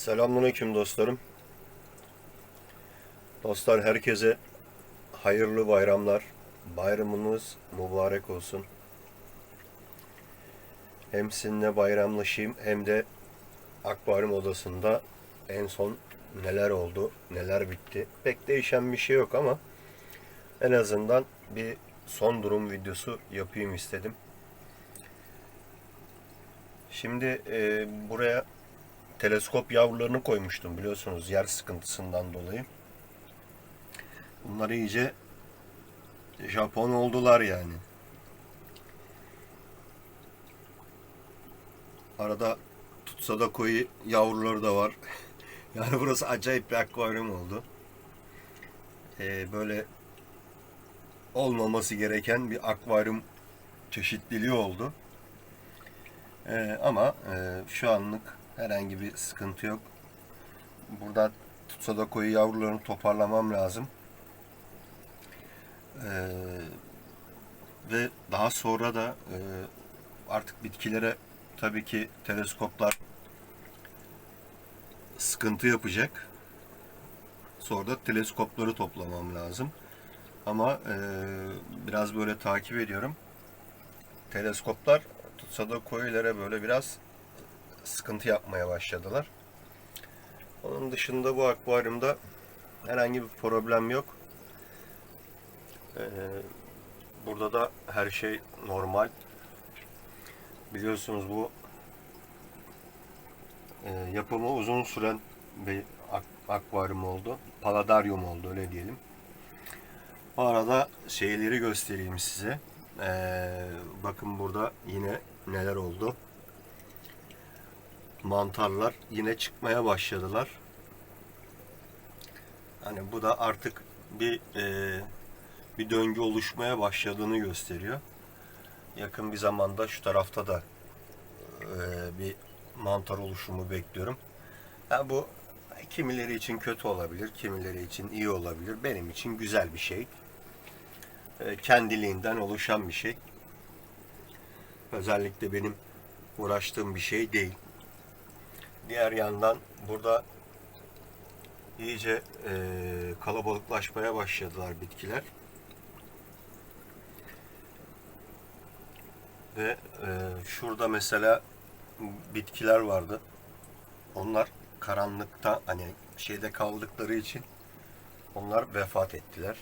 Selamünaleyküm dostlarım. Dostlar herkese hayırlı bayramlar. Bayramınız mübarek olsun. Hem sizinle bayramlaşayım hem de akvaryum odasında en son neler oldu, neler bitti. Pek değişen bir şey yok ama en azından bir son durum videosu yapayım istedim. Şimdi e, buraya teleskop yavrularını koymuştum biliyorsunuz yer sıkıntısından dolayı. Bunlar iyice Japon oldular yani. Arada tutsa da koyu yavruları da var. yani burası acayip bir akvaryum oldu. Ee, böyle olmaması gereken bir akvaryum çeşitliliği oldu. Ee, ama e, şu anlık herhangi bir sıkıntı yok. Burada tutsa da koyu yavrularını toparlamam lazım. Ee, ve daha sonra da e, artık bitkilere tabii ki teleskoplar sıkıntı yapacak. Sonra da teleskopları toplamam lazım. Ama e, biraz böyle takip ediyorum. Teleskoplar tutsa da koyulere böyle biraz sıkıntı yapmaya başladılar. Onun dışında bu akvaryumda herhangi bir problem yok. Ee, burada da her şey normal. Biliyorsunuz bu e, yapımı uzun süren bir ak- akvaryum oldu. Paladaryum oldu öyle diyelim. Bu arada şeyleri göstereyim size. Ee, bakın burada yine neler oldu mantarlar yine çıkmaya başladılar. Hani bu da artık bir e, bir döngü oluşmaya başladığını gösteriyor. Yakın bir zamanda şu tarafta da e, bir mantar oluşumu bekliyorum. Ha, bu kimileri için kötü olabilir, kimileri için iyi olabilir. Benim için güzel bir şey. E, kendiliğinden oluşan bir şey. Özellikle benim uğraştığım bir şey değil. Diğer yandan burada iyice e, kalabalıklaşmaya başladılar bitkiler. Ve e, şurada mesela bitkiler vardı. Onlar karanlıkta hani şeyde kaldıkları için onlar vefat ettiler.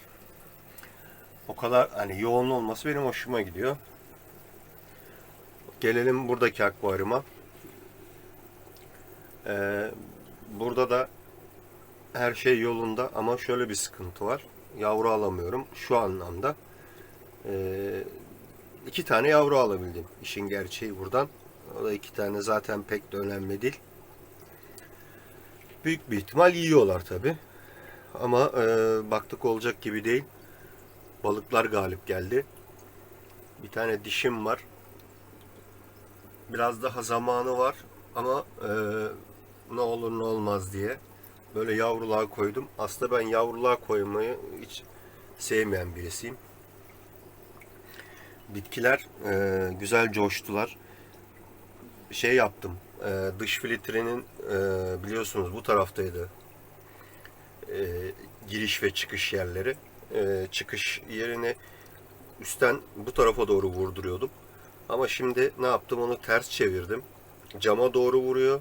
O kadar hani yoğun olması benim hoşuma gidiyor. Gelelim buradaki akvaryuma. Ee, burada da her şey yolunda ama şöyle bir sıkıntı var. Yavru alamıyorum şu anlamda. Ee, iki tane yavru alabildim. İşin gerçeği buradan. O da iki tane zaten pek de önemli değil. Büyük bir ihtimal yiyorlar tabi. Ama e, baktık olacak gibi değil. Balıklar galip geldi. Bir tane dişim var. Biraz daha zamanı var ama e, ne olur ne olmaz diye böyle yavruluğa koydum. Aslında ben yavruluğa koymayı hiç sevmeyen birisiyim. Bitkiler e, güzel coştular. Şey yaptım. E, dış filtrenin e, biliyorsunuz bu taraftaydı. E, giriş ve çıkış yerleri. E, çıkış yerini üstten bu tarafa doğru vurduruyordum. Ama şimdi ne yaptım onu ters çevirdim. Cama doğru vuruyor.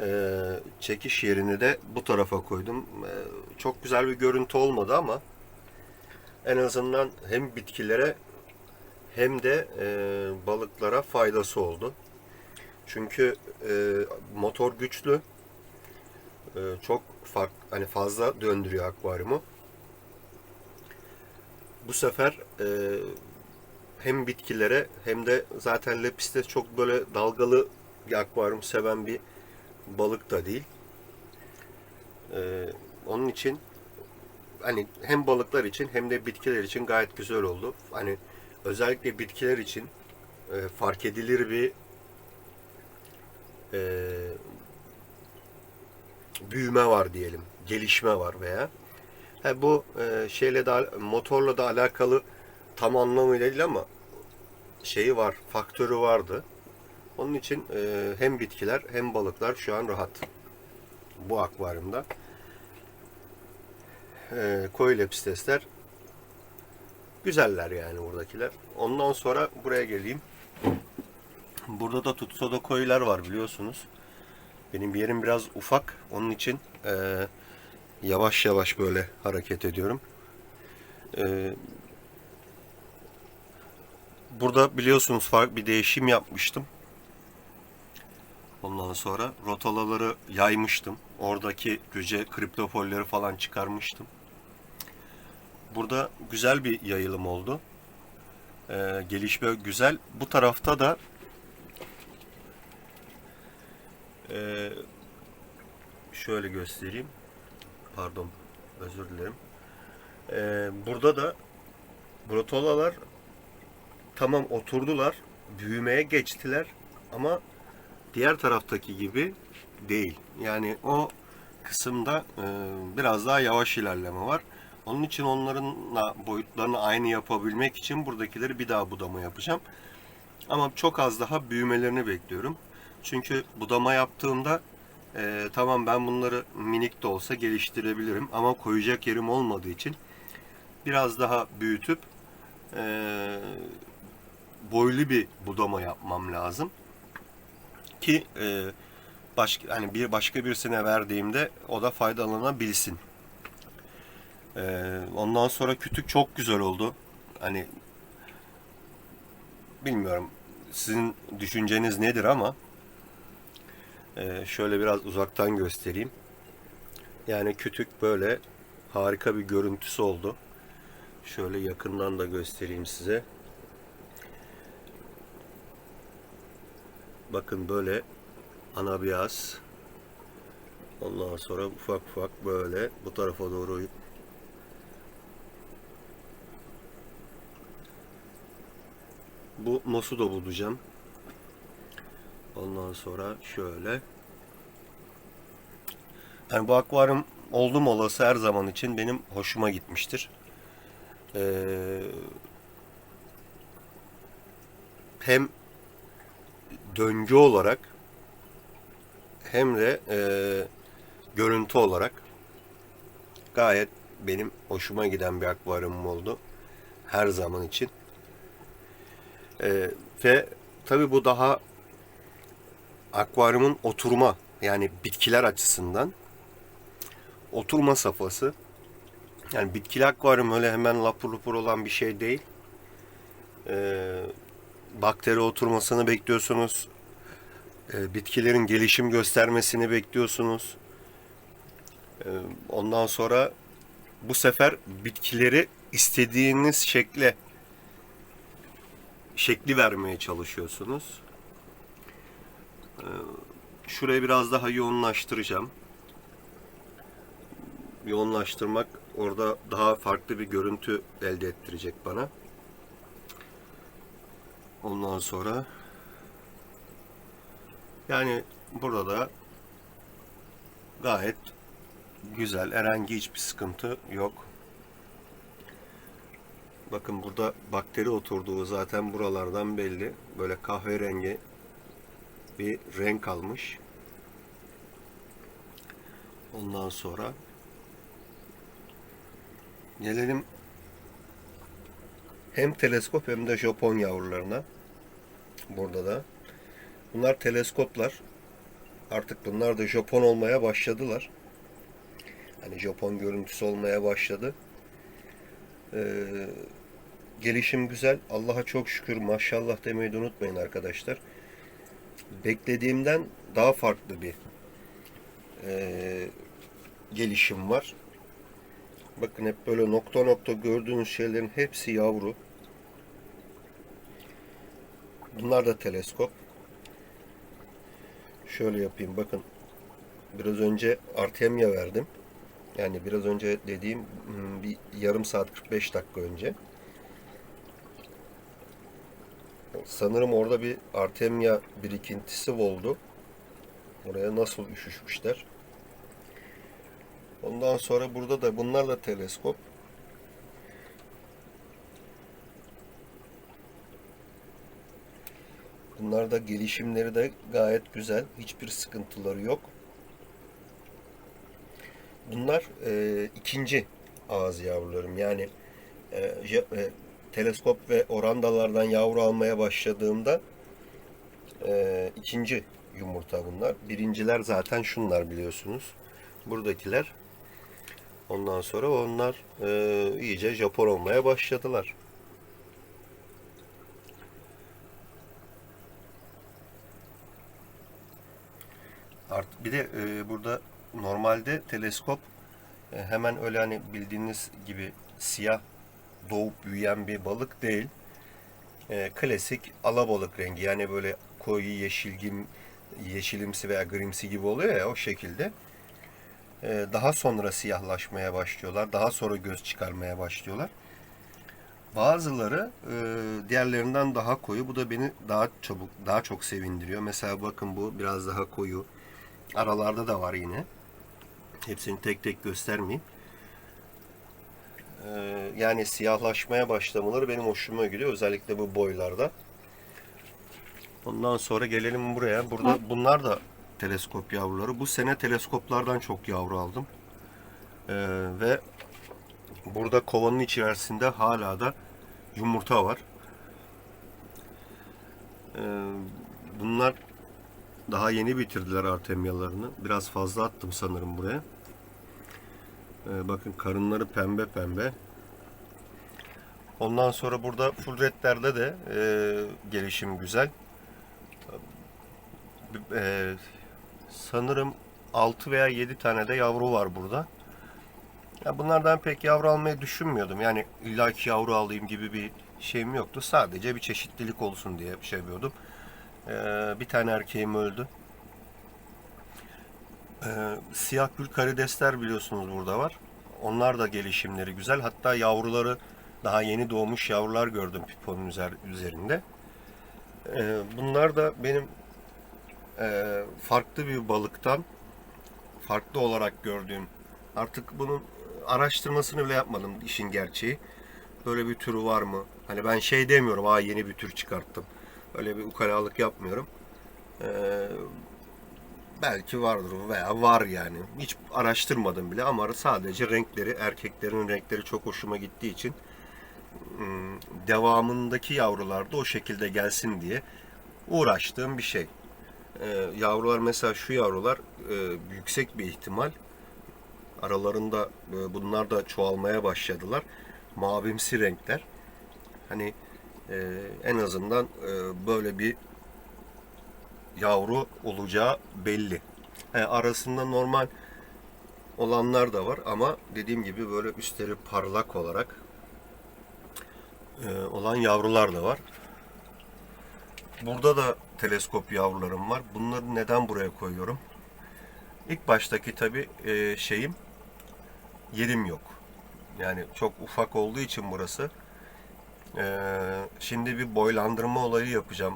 Ee, çekiş yerini de bu tarafa koydum. Ee, çok güzel bir görüntü olmadı ama en azından hem bitkilere hem de e, balıklara faydası oldu. Çünkü e, motor güçlü. E, çok fark, hani fazla döndürüyor akvaryumu. Bu sefer e, hem bitkilere hem de zaten lepiste çok böyle dalgalı bir akvaryum seven bir balık da değil. Ee, onun için hani hem balıklar için hem de bitkiler için gayet güzel oldu. Hani özellikle bitkiler için e, fark edilir bir e, büyüme var diyelim, gelişme var veya ha, bu e, şeyle de motorla da alakalı tam anlamıyla değil ama şeyi var, faktörü vardı. Onun için e, hem bitkiler hem balıklar şu an rahat. bu akvaryumda. Koi lepistesler güzeller yani buradakiler. Ondan sonra buraya geleyim. Burada da tutsoda koyular var biliyorsunuz. Benim bir yerim biraz ufak. Onun için eee, yavaş yavaş böyle hareket ediyorum. Eee, burada biliyorsunuz farklı bir değişim yapmıştım. Ondan sonra rotalaları yaymıştım. Oradaki cüce kriptopolleri falan çıkarmıştım. Burada güzel bir yayılım oldu. Ee, gelişme güzel. Bu tarafta da ee, şöyle göstereyim. Pardon, özür dilerim. Ee, burada da brotolalar tamam oturdular, büyümeye geçtiler ama diğer taraftaki gibi değil. Yani o kısımda e, biraz daha yavaş ilerleme var. Onun için onlarınla boyutlarını aynı yapabilmek için buradakileri bir daha budama yapacağım. Ama çok az daha büyümelerini bekliyorum. Çünkü budama yaptığımda e, tamam ben bunları minik de olsa geliştirebilirim ama koyacak yerim olmadığı için biraz daha büyütüp e, boylu bir budama yapmam lazım ki e, başka hani bir başka birisine verdiğimde o da faydalanabilsin. E, ondan sonra kütük çok güzel oldu. Hani bilmiyorum sizin düşünceniz nedir ama e, şöyle biraz uzaktan göstereyim. Yani kütük böyle harika bir görüntüsü oldu. Şöyle yakından da göstereyim size. Bakın böyle anabias. Ondan sonra ufak ufak böyle bu tarafa doğru bu mosu da bulacağım. Ondan sonra şöyle. Yani bu akvaryum oldum olası her zaman için benim hoşuma gitmiştir. Ee, hem döngü olarak hem de e, görüntü olarak gayet benim hoşuma giden bir akvaryumum oldu. Her zaman için. E, ve tabi bu daha akvaryumun oturma yani bitkiler açısından oturma safhası. Yani bitkili akvaryum öyle hemen lapur lupur olan bir şey değil. Ee, bakteri oturmasını bekliyorsunuz. Ee, bitkilerin gelişim göstermesini bekliyorsunuz. Ee, ondan sonra bu sefer bitkileri istediğiniz şekle şekli vermeye çalışıyorsunuz. Ee, şurayı biraz daha yoğunlaştıracağım. Yoğunlaştırmak orada daha farklı bir görüntü elde ettirecek bana. Ondan sonra yani burada gayet güzel. Herhangi hiçbir sıkıntı yok. Bakın burada bakteri oturduğu zaten buralardan belli. Böyle kahverengi bir renk almış. Ondan sonra gelelim hem teleskop hem de Japon yavrularına. Burada da. Bunlar teleskoplar. Artık bunlar da Japon olmaya başladılar. Hani Japon görüntüsü olmaya başladı. Ee, gelişim güzel. Allah'a çok şükür maşallah demeyi de unutmayın arkadaşlar. Beklediğimden daha farklı bir e, gelişim var. Bakın hep böyle nokta nokta gördüğünüz şeylerin hepsi yavru. Bunlar da teleskop. Şöyle yapayım bakın. Biraz önce Artemia verdim. Yani biraz önce dediğim hmm, bir yarım saat 45 dakika önce. Sanırım orada bir Artemia birikintisi oldu. Oraya nasıl üşüşmüşler. Ondan sonra burada da bunlar da teleskop. Bunlar da gelişimleri de gayet güzel. Hiçbir sıkıntıları yok. bunlar e, ikinci ağız yavrularım. Yani e, e, teleskop ve orandalardan yavru almaya başladığımda e, ikinci yumurta bunlar. Birinciler zaten şunlar biliyorsunuz. Buradakiler. Ondan sonra onlar e, iyice Japon olmaya başladılar. Art bir de e, burada normalde teleskop e, hemen öyle hani bildiğiniz gibi siyah doğup büyüyen bir balık değil. E, klasik alabalık rengi yani böyle koyu yeşilgim yeşilimsi veya grimsi gibi oluyor ya o şekilde. E, daha sonra siyahlaşmaya başlıyorlar. Daha sonra göz çıkarmaya başlıyorlar. Bazıları e, diğerlerinden daha koyu. Bu da beni daha çabuk, daha çok sevindiriyor. Mesela bakın bu biraz daha koyu. Aralarda da var yine. Hepsini tek tek göstermeyeyim. Ee, yani siyahlaşmaya başlamaları benim hoşuma gidiyor. Özellikle bu boylarda. Ondan sonra gelelim buraya. Burada bunlar da teleskop yavruları. Bu sene teleskoplardan çok yavru aldım. Ee, ve burada kovanın içerisinde hala da yumurta var. Ee, bunlar daha yeni bitirdiler artemyalarını. Biraz fazla attım sanırım buraya. Ee, bakın karınları pembe pembe. Ondan sonra burada full redlerde de e, gelişim güzel. E, sanırım 6 veya 7 tane de yavru var burada. Ya bunlardan pek yavru almayı düşünmüyordum. Yani illaki yavru alayım gibi bir şeyim yoktu. Sadece bir çeşitlilik olsun diye şey yapıyordum. Ee, bir tane erkeğim öldü. Ee, siyah gül karidesler biliyorsunuz burada var. Onlar da gelişimleri güzel. Hatta yavruları daha yeni doğmuş yavrular gördüm piponun üzer- üzerinde. Ee, bunlar da benim e, farklı bir balıktan farklı olarak gördüğüm artık bunun araştırmasını bile yapmadım işin gerçeği. Böyle bir türü var mı? Hani ben şey demiyorum, aa yeni bir tür çıkarttım. Öyle bir ukalalık yapmıyorum. Ee, belki vardır veya var yani. Hiç araştırmadım bile ama sadece renkleri, erkeklerin renkleri çok hoşuma gittiği için ım, devamındaki yavrular da o şekilde gelsin diye uğraştığım bir şey. Ee, yavrular mesela şu yavrular e, yüksek bir ihtimal aralarında e, bunlar da çoğalmaya başladılar. Mavimsi renkler. Hani e, en azından e, böyle bir yavru olacağı belli. He, arasında normal olanlar da var ama dediğim gibi böyle üstleri parlak olarak e, olan yavrular da var. Burada da teleskop yavrularım var. Bunları neden buraya koyuyorum? İlk baştaki tabi şeyim yerim yok. Yani çok ufak olduğu için burası. Ee, şimdi bir boylandırma olayı yapacağım.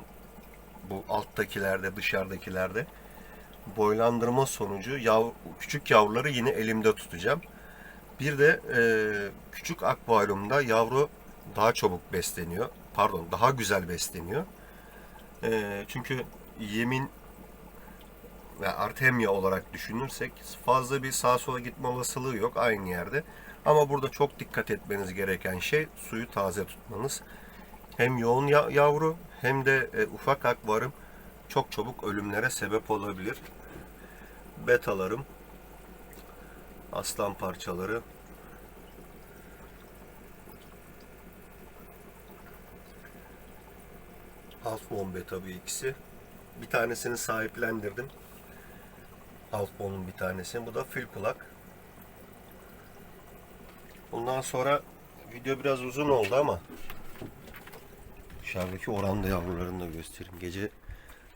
Bu alttakilerde, dışarıdakilerde. Boylandırma sonucu yav, küçük yavruları yine elimde tutacağım. Bir de e, küçük akvaryumda yavru daha çabuk besleniyor. Pardon, daha güzel besleniyor. E, çünkü yemin ve artemya olarak düşünürsek fazla bir sağa sola gitme olasılığı yok aynı yerde. Ama burada çok dikkat etmeniz gereken şey suyu taze tutmanız. Hem yoğun ya- yavru hem de e, ufak akvaryum çok çabuk ölümlere sebep olabilir. Betalarım, aslan parçaları, Half Moon Beta bu ikisi. Bir tanesini sahiplendirdim. Halfbon'un bir tanesi. Bu da fil kulak. Bundan sonra video biraz uzun oldu ama dışarıdaki oranda yavrularını da göstereyim. Gece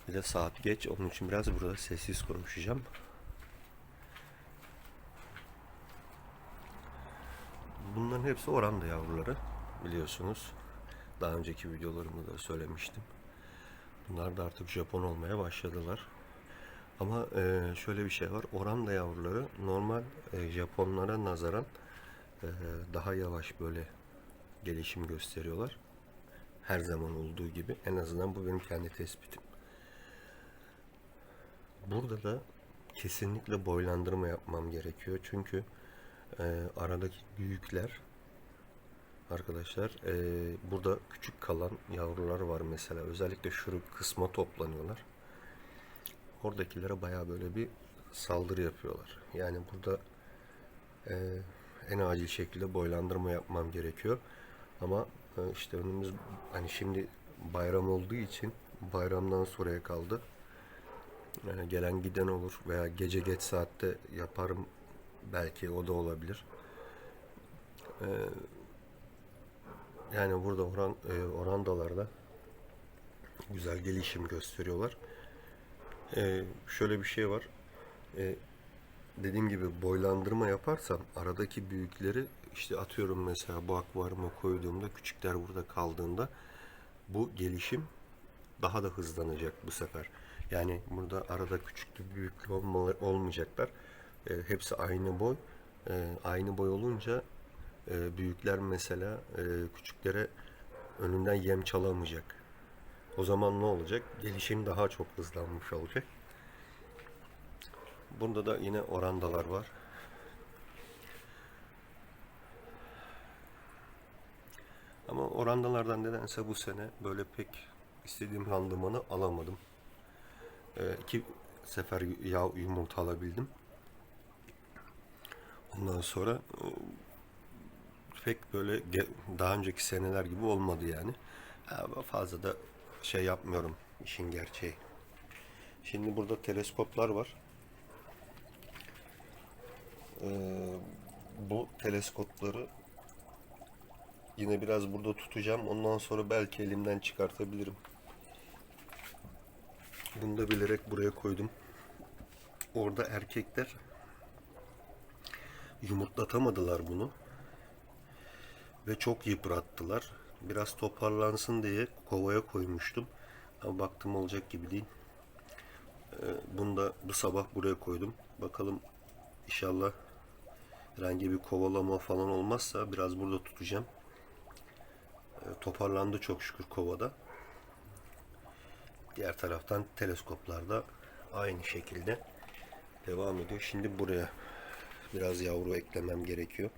bir de saat geç. Onun için biraz burada sessiz konuşacağım. Bunların hepsi oranda yavruları biliyorsunuz. Daha önceki videolarımda da söylemiştim. Bunlar da artık Japon olmaya başladılar. Ama şöyle bir şey var. Oranda yavruları normal Japonlara nazaran daha yavaş böyle gelişim gösteriyorlar. Her zaman olduğu gibi. En azından bu benim kendi tespitim. Burada da kesinlikle boylandırma yapmam gerekiyor. Çünkü e, aradaki büyükler arkadaşlar e, burada küçük kalan yavrular var mesela. Özellikle şu kısma toplanıyorlar. Oradakilere baya böyle bir saldırı yapıyorlar. Yani burada e, en acil şekilde boylandırma yapmam gerekiyor. Ama e, işte önümüz hani şimdi bayram olduğu için bayramdan sonraya kaldı. Yani gelen giden olur veya gece geç saatte yaparım belki o da olabilir. Ee, yani burada oran, e, orandalarda güzel gelişim gösteriyorlar. Şöyle bir şey var. Dediğim gibi boylandırma yaparsam aradaki büyükleri işte atıyorum mesela bu akvaryuma koyduğumda küçükler burada kaldığında bu gelişim daha da hızlanacak bu sefer. Yani burada arada küçüklü büyüklü olmayacaklar. E, hepsi aynı boy. E, aynı boy olunca e, büyükler mesela e, küçüklere önünden yem çalamayacak. O zaman ne olacak? Gelişim daha çok hızlanmış olacak. Bunda da yine orandalar var. Ama orandalardan nedense bu sene böyle pek istediğim randımanı alamadım. E, iki sefer yav yumurta alabildim. Ondan sonra e, pek böyle daha önceki seneler gibi olmadı yani. Ha, fazla da şey yapmıyorum işin gerçeği. Şimdi burada teleskoplar var. Ee, bu teleskopları yine biraz burada tutacağım. Ondan sonra belki elimden çıkartabilirim. Bunu da bilerek buraya koydum. Orada erkekler yumurtlatamadılar bunu. Ve çok yıprattılar. Biraz toparlansın diye kovaya koymuştum. Ama baktım olacak gibi değil. Ee, Bunu da bu sabah buraya koydum. Bakalım inşallah herhangi bir kovalama falan olmazsa biraz burada tutacağım. Ee, Toparlandı çok şükür kovada. Diğer taraftan teleskoplarda aynı şekilde devam ediyor. Şimdi buraya biraz yavru eklemem gerekiyor.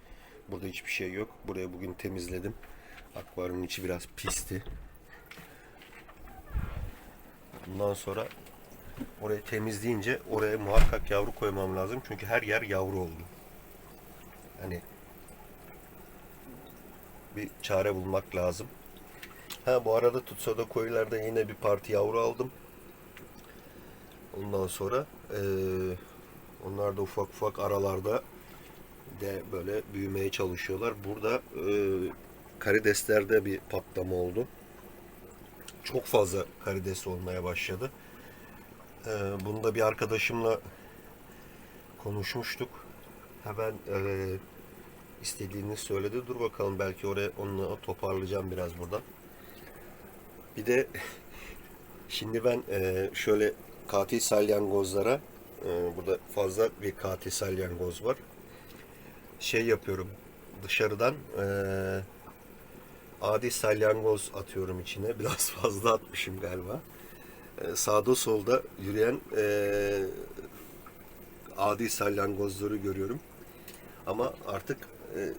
Burada hiçbir şey yok. Buraya bugün temizledim. Akvaryumun içi biraz pisti. Bundan sonra orayı temizleyince oraya muhakkak yavru koymam lazım. Çünkü her yer yavru oldu. Hani bir çare bulmak lazım. Ha bu arada Tutsada koyularda yine bir parti yavru aldım. Ondan sonra eee onlar da ufak ufak aralarda de böyle büyümeye çalışıyorlar. Burada eee karideslerde bir patlama oldu. Çok fazla karides olmaya başladı. Eee bunu da bir arkadaşımla konuşmuştuk. Hemen eee istediğini söyledi. Dur bakalım belki oraya onunla toparlayacağım biraz buradan. Bir de şimdi ben e, şöyle katil salyangozlara e, burada fazla bir katil salyangoz var. Şey yapıyorum dışarıdan e, adi salyangoz atıyorum içine. Biraz fazla atmışım galiba. Sağda solda yürüyen adi salyangozları görüyorum. Ama artık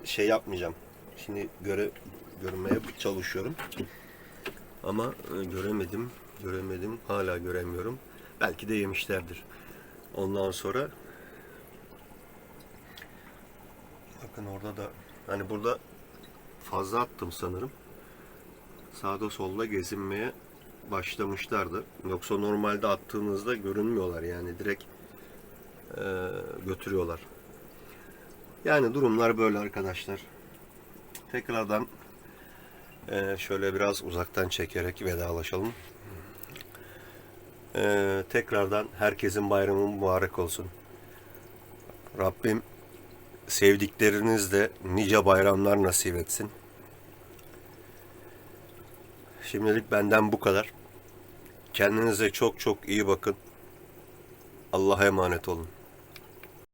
şey yapmayacağım. Şimdi göre görmeye çalışıyorum. Ama e, göremedim, göremedim, hala göremiyorum. Belki de yemişlerdir. Ondan sonra bakın orada da hani burada fazla attım sanırım. Sağda solda gezinmeye başlamışlardı. Yoksa normalde attığınızda görünmüyorlar yani direkt e, götürüyorlar. Yani durumlar böyle arkadaşlar. Tekrardan ee, şöyle biraz uzaktan çekerek vedalaşalım. Ee, tekrardan herkesin bayramı mübarek olsun. Rabbim sevdiklerinizle nice bayramlar nasip etsin. Şimdilik benden bu kadar. Kendinize çok çok iyi bakın. Allah'a emanet olun.